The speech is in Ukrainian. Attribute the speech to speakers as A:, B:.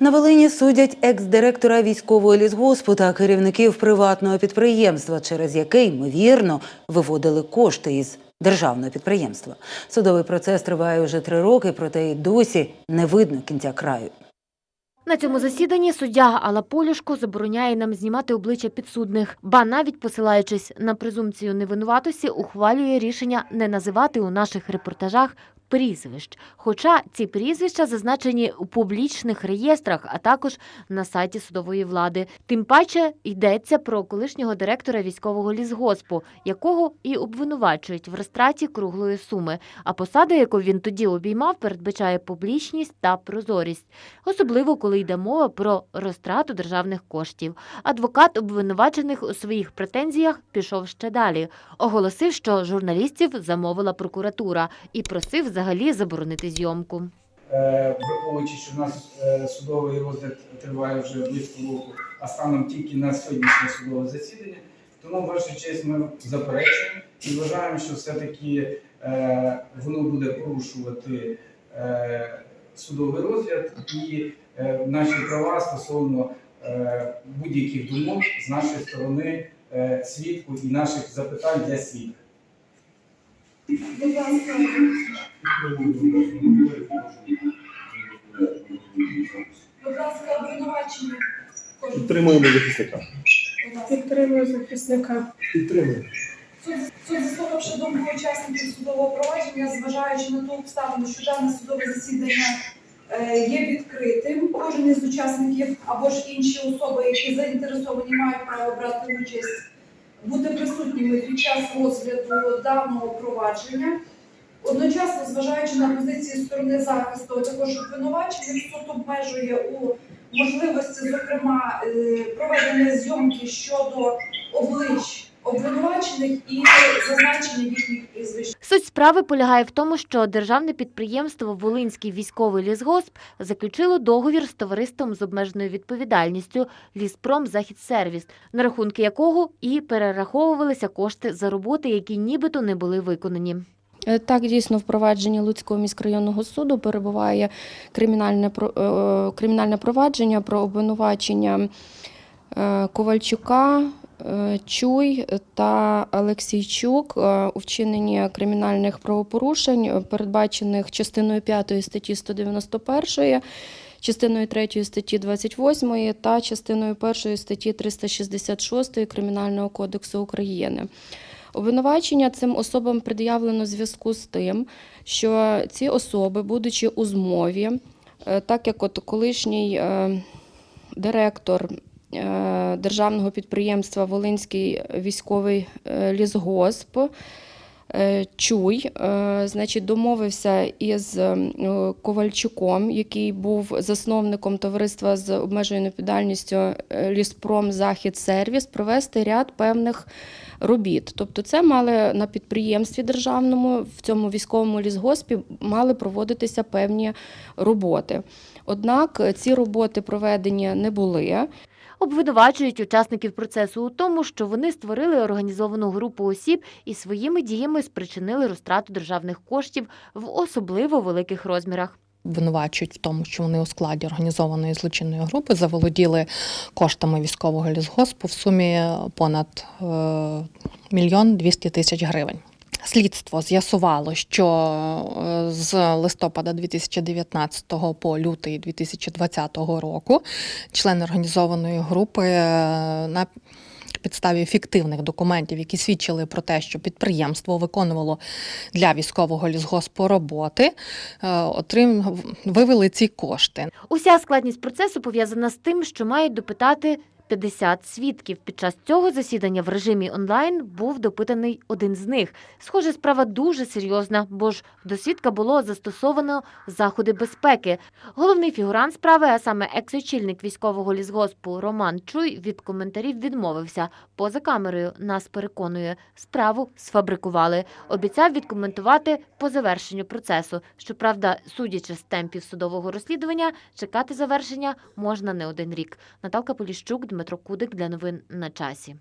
A: На Волині судять екс-директора військового лісгоспу та керівників приватного підприємства, через яке, ймовірно, виводили кошти із державного підприємства. Судовий процес триває вже три роки, проте й досі не видно кінця краю.
B: На цьому засіданні суддя Алла Полюшко забороняє нам знімати обличчя підсудних, ба навіть посилаючись на презумпцію невинуватості, ухвалює рішення не називати у наших репортажах прізвищ. Хоча ці прізвища зазначені у публічних реєстрах, а також на сайті судової влади. Тим паче йдеться про колишнього директора військового лісгоспу, якого і обвинувачують в розтраті круглої суми. А посада, яку він тоді обіймав, передбачає публічність та прозорість особливо коли йде мова про розтрату державних коштів. Адвокат обвинувачених у своїх претензіях пішов ще далі, оголосив, що журналістів замовила прокуратура і просив взагалі заборонити зйомку.
C: Е, враховуючи, що у нас е, судовий розгляд триває вже близько року, а станом тільки на сьогоднішнє судове засідання, тому ваша честь ми заперечуємо і вважаємо, що все-таки е, воно буде порушувати судовий розгляд і наші права стосовно будь-яких думок з нашої сторони свідку і наших запитань для свідка.
D: Будь ласка, обвинувачення.
E: Підтримуємо захисника.
F: Підтримую захисника.
E: Підтримуємо.
D: Суд, суд заслухавши думку учасників судового провадження, зважаючи на ту обставину, що дане судове засідання е, є відкритим, кожен із учасників або ж інші особи, які заінтересовані, мають право брати участь, бути присутніми під час розгляду даного провадження. Одночасно, зважаючи на позиції сторони захисту, також обвинувачення, суд обмежує у можливості, зокрема, е, проведення зйомки щодо облич обвинувачених і зазначення їхніх прізвищ.
B: Суть справи полягає в тому, що державне підприємство Волинський військовий лісгосп заключило договір з товариством з обмеженою відповідальністю Ліспром Західсервіс, на рахунки якого і перераховувалися кошти за роботи, які нібито не були виконані.
F: Е, Так, дійсно, в провадженні Луцького міськрайонного суду перебуває кримінальне, про- е, кримінальне провадження про обвинувачення е, Ковальчука, Чуй та Олексійчук е, у вчиненні кримінальних правопорушень, е, передбачених частиною 5 статті 191, частиною 3 статті 28 та частиною 1 статті 366 Кримінального кодексу України. Обвинувачення цим особам пред'явлено в зв'язку з тим, що ці особи, будучи у змові, е, так як от колишній е, директор е, державного підприємства Волинський військовий е, лісгосп е, Чуй, е, значить, домовився із е, Ковальчуком, який був засновником товариства з обмеженою відповідальністю е, Ліспром Захід Сервіс, провести ряд певних робіт. Тобто, це мали на підприємстві державному, в цьому військовому лісгоспі мали проводитися певні роботи. Однак е, ці роботи проведені не були.
B: Обвинувачують учасників процесу у тому, що вони створили організовану групу осіб і своїми діями спричинили розтрату державних коштів в особливо великих розмірах.
G: Обвинувачують в тому, що вони у складі організованої злочинної групи заволоділи коштами військового лісгоспу в сумі понад е, мільйон двісті тисяч гривень. Слідство з'ясувало, що е, з листопада 2019 по лютий 2020 року члени організованої групи е, на підставі фіктивних документів, які свідчили про те, що підприємство виконувало для військового лісгоспу роботи, е, отрим... вивели ці кошти.
B: Уся складність процесу пов'язана з тим, що мають допитати 50 свідків. Під час цього засідання в режимі онлайн був допитаний один з них. Схоже, справа дуже серйозна, бо ж до свідка було застосовано заходи безпеки. Головний фігурант справи, а саме екс-очільник військового лісгоспу Роман Чуй, від коментарів відмовився. Поза камерою нас переконує, справу сфабрикували. Обіцяв відкоментувати по завершенню процесу. Щоправда, судячи з темпів судового розслідування, чекати завершення можна не один рік. Наталка Поліщук, Дмитро Кудик для новин на часі.